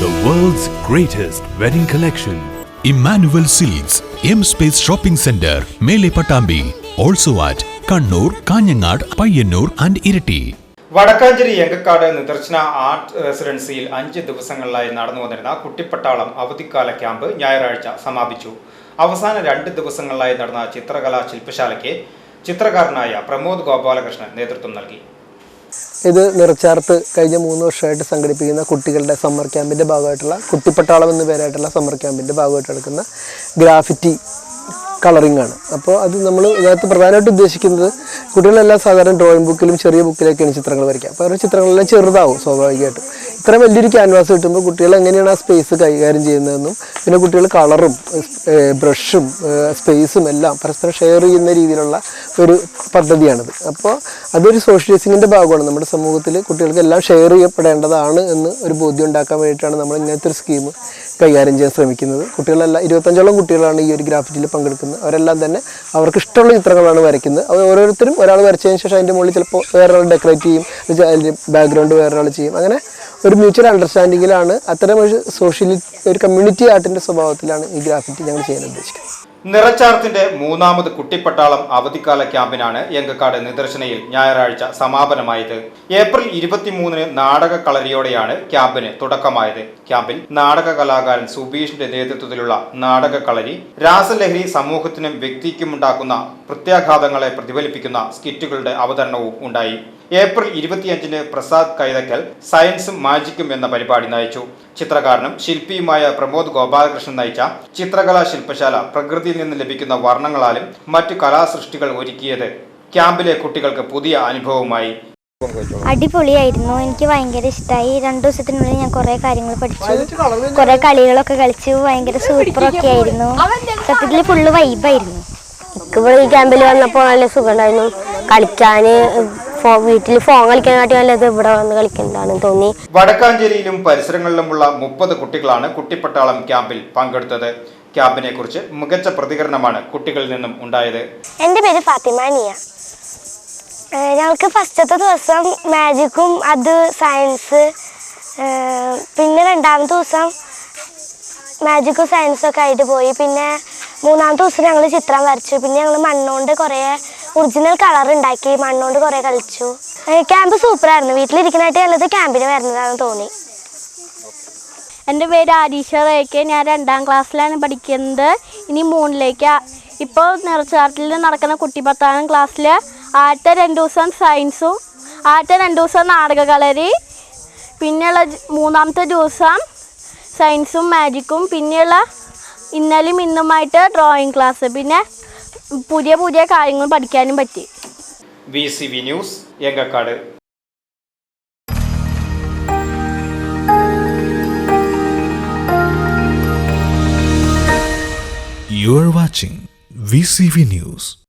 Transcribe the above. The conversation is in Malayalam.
greatest wedding collection. Emmanuel Seeds, M Space Shopping Center, Mele Patambi. Also at Kannur Kanhangad Payyanur and Iritty Vadakkanchery Engakkad Nidarshana art റെസിഡൻസിയിൽ അഞ്ച് ദിവസങ്ങളിലായി നടന്നു വന്നിരുന്ന കുട്ടിപ്പട്ടാളം അവധിക്കാല ക്യാമ്പ് ഞായറാഴ്ച സമാപിച്ചു അവസാന രണ്ട് ദിവസങ്ങളിലായി നടന്ന ചിത്രകലാ ശില്പശാലയ്ക്ക് ചിത്രകാരനായ പ്രമോദ് ഗോപാലകൃഷ്ണൻ നേതൃത്വം നൽകി ഇത് നിറച്ചാർത്ത് കഴിഞ്ഞ മൂന്ന് വർഷമായിട്ട് സംഘടിപ്പിക്കുന്ന കുട്ടികളുടെ സമ്മർ ക്യാമ്പിന്റെ ഭാഗമായിട്ടുള്ള കുട്ടിപ്പട്ടാളം എന്ന പേരായിട്ടുള്ള സമ്മർ ക്യാമ്പിന്റെ ഭാഗമായിട്ട് നടക്കുന്ന ഗ്രാഫിറ്റി കളറിംഗ് ആണ്. അപ്പോൾ അത് നമ്മൾ ഇതിനകത്ത് പ്രധാനമായിട്ട് ഉദ്ദേശിക്കുന്നത് കുട്ടികളെല്ലാം സാധാരണ ഡ്രോയിങ് ബുക്കിലും ചെറിയ ബുക്കിലൊക്കെയാണ് ചിത്രങ്ങൾ വരയ്ക്കുക. അപ്പോൾ അവരുടെ ചിത്രങ്ങളെല്ലാം ചെറുതാവും സ്വാഭാവികമായിട്ടും. ഇത്ര വലിയൊരു ക്യാൻവാസ് കിട്ടുമ്പോൾ കുട്ടികൾ എങ്ങനെയാണ് ആ സ്പേസ് കൈകാര്യം ചെയ്യുന്നതെന്നും പിന്നെ കുട്ടികൾ കളറും ബ്രഷും സ്പേസും എല്ലാം പരസ്പരം ഷെയർ ചെയ്യുന്ന രീതിയിലുള്ള ഒരു പദ്ധതിയാണിത്. അപ്പോൾ അതൊരു സോഷ്യലൈസിങ്ങിന്റെ ഭാഗമാണ്. നമ്മുടെ സമൂഹത്തിൽ കുട്ടികൾക്ക് എല്ലാം ഷെയർ ചെയ്യപ്പെടേണ്ടതാണ് എന്ന് ഒരു ബോധ്യം ഉണ്ടാക്കാൻ വേണ്ടിയിട്ടാണ് നമ്മൾ ഇങ്ങനത്തെ ഒരു സ്കീം കൈകാര്യം ചെയ്യാൻ ശ്രമിക്കുന്നത്. കുട്ടികളെല്ലാം ഇരുപത്തഞ്ചോളം കുട്ടികളാണ് ഈ ഒരു ഗ്രാഫിറ്റിയിൽ പങ്കെടുക്കുന്നത്. അവരെല്ലാം തന്നെ അവർക്ക് ഇഷ്ടമുള്ള ചിത്രങ്ങളാണ് വരയ്ക്കുന്നത്. അത് ഓരോരുത്തരും ഒരാൾ വരച്ചതിന് ശേഷം അതിന്റെ മുകളിൽ ചിലപ്പോൾ വേറൊരാൾ ഡെക്കറേറ്റ് ചെയ്യും ബാക്ക്ഗ്രൗണ്ട് വേറൊരാൾ ചെയ്യും. അങ്ങനെ ഒരു മ്യൂച്വൽ അണ്ടർസ്റ്റാൻഡിങ്ങിലാണ് അത്തരം ഒരു സോഷ്യലി ഒരു കമ്മ്യൂണിറ്റി ആർട്ടിന്റെ സ്വഭാവത്തിലാണ് ഈ ഗ്രാഫിറ്റി ഞങ്ങൾ ചെയ്യാൻ ഉദ്ദേശിക്കുന്നത്. നിറച്ചാർത്തിന്റെ മൂന്നാമത് കുട്ടിപ്പട്ടാളം അവധിക്കാല ക്യാമ്പിനാണ് എങ്കക്കാട് നിദർശനയിൽ ഞായറാഴ്ച സമാപനമായത്. ഏപ്രിൽ ഇരുപത്തിമൂന്നിന് നാടക കളരിയോടെയാണ് ക്യാമ്പിന് തുടക്കമായത്. ക്യാമ്പിൽ നാടക കലാകാരൻ സുബീഷിന്റെ നേതൃത്വത്തിലുള്ള നാടക കളരി രാസലഹരി സമൂഹത്തിനും വ്യക്തിക്കും ഉണ്ടാക്കുന്ന പ്രത്യാഘാതങ്ങളെ പ്രതിഫലിപ്പിക്കുന്ന സ്കിറ്റുകളുടെ അവതരണവും ഉണ്ടായി. ഏപ്രിൽ ഇരുപത്തിയഞ്ചിന് പ്രസാദ് കൈതക്കൽ സയൻസും മാജിക്കും എന്ന പരിപാടി നയിച്ചു. ചിത്രകാരനും ശില്പിയുമായ പ്രമോദ് ഗോപാലകൃഷ്ണൻ നയിച്ച ചിത്രകലാ ശില്പശാല പ്രകൃതിയിൽ നിന്ന് ലഭിക്കുന്ന വർണങ്ങളാലും മറ്റു കലാസൃഷ്ടികൾ ഒരുക്കിയത് ക്യാമ്പിലെ കുട്ടികൾക്ക് പുതിയ അനുഭവമായി അടിപൊളിയായിരുന്നു. എനിക്ക് ഭയങ്കര ഇഷ്ടമായി രണ്ടു ദിവസത്തിനുള്ളിൽ ഞാൻ കുറെ കാര്യങ്ങൾ പഠിച്ചു. കുറെ കളികളൊക്കെ കളിച്ചു. ഭയങ്കര സൂപ്പറൊക്കെ ആയിരുന്നു. സത്യത്തിൽ ഫുള്ള് വൈബായിരുന്നു ഇപ്പോൾ ഈ ക്യാമ്പിൽ വന്നപ്പോൾ നല്ല സുഖമുണ്ടായിരുന്നു. കളിക്കാൻ വീട്ടിൽ ഫോൺ കളിക്കാനായിട്ട് നല്ലത് ഇവിടെ വന്ന് കളിക്കുന്നതാണ് തോന്നി വടക്കാഞ്ചേരിയിലും പരിസരങ്ങളിലുമുള്ള മുപ്പത് കുട്ടികളാണ് കുട്ടിപ്പട്ടാളം ക്യാമ്പിൽ പങ്കെടുത്തത്. ക്യാമ്പിനെ കുറിച്ച് മികച്ച പ്രതികരണമാണ് കുട്ടികളിൽ നിന്നും ഉണ്ടായത്. എന്റെ പേര് ഫാത്തിമാനിയ ഞങ്ങൾക്ക് ഫസ്റ്റത്തെ ദിവസം മാജിക്കും അത് സയൻസ് പിന്നെ രണ്ടാമത്തെ ദിവസം മാജിക്കും സയൻസും ഒക്കെ ആയിട്ട് പോയി. പിന്നെ മൂന്നാമത്തെ ദിവസം ഞങ്ങൾ ചിത്രം വരച്ചു. പിന്നെ ഞങ്ങൾ മണ്ണുകൊണ്ട് കുറേ ഒറിജിനൽ കളർ ഉണ്ടാക്കി. മണ്ണുകൊണ്ട് കുറേ കളിച്ചു. ക്യാമ്പ് സൂപ്പറായിരുന്നു. വീട്ടിലിരിക്കുന്നതായിട്ട് നല്ലത് ക്യാമ്പിന് വരുന്നതാണെന്ന് തോന്നി. എന്റെ പേര് ആരീഷ റേക്കെ ഞാൻ രണ്ടാം ക്ലാസ്സിലാണ് പഠിക്കുന്നത്. ഇനി മൂന്നിലേക്ക്. ഇപ്പോൾ നിറച്ചാർട്ടിൽ നടക്കുന്ന കുട്ടി പത്താം ക്ലാസ്സിൽ ആദ്യത്തെ രണ്ട് ദിവസം സയൻസും ആദ്യത്തെ രണ്ട് ദിവസം നാടക കളരി പിന്നെയുള്ള മൂന്നാമത്തെ ദിവസം സയൻസും മാജിക്കും പിന്നെയുള്ള ഇന്നലെയും ഇന്നുമായിട്ട് ഡ്രോയിങ് ക്ലാസ് പിന്നെ പുതിയ പുതിയ കാര്യങ്ങൾ പഠിക്കാനും പറ്റി. V C V news Engakkad you are watching VCV